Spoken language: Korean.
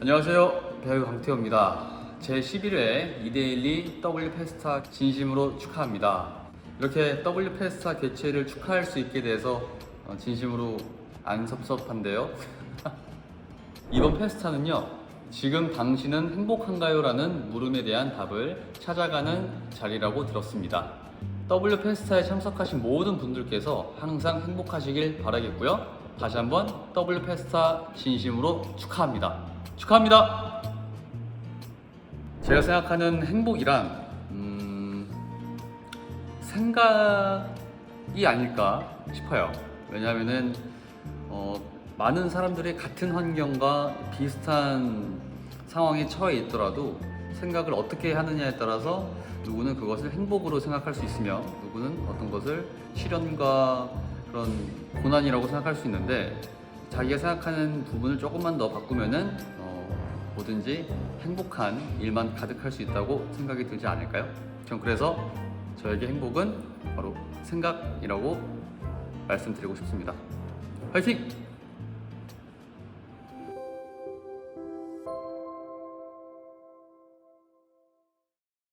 안녕하세요. 배우 강태호입니다. 제 11회 2대12 W 페스타 진심으로 축하합니다. 이렇게 W 페스타 개최를 축하할 수 있게 돼서 어, 진심으로 안 섭섭한데요. 이번 페스타는요, 지금 당신은 행복한가요? 라는 물음에 대한 답을 찾아가는 자리라고 들었습니다. W 페스타에 참석하신 모든 분들께서 항상 행복하시길 바라겠고요. 다시 한번 W 페스타 진심으로 축하합니다. 축하합니다! 제가 생각하는 행복이란, 음, 생각이 아닐까 싶어요. 왜냐하면은, 어, 많은 사람들이 같은 환경과 비슷한 상황에 처해 있더라도 생각을 어떻게 하느냐에 따라서 누구는 그것을 행복으로 생각할 수 있으며 누구는 어떤 것을 시련과 그런 고난이라고 생각할 수 있는데 자기가 생각하는 부분을 조금만 더 바꾸면은 어, 뭐든지 행복한 일만 가득할 수 있다고 생각이 들지 않을까요? 전 그래서 저에게 행복은 바로 생각이라고 말씀드리고 싶습니다. 화이팅!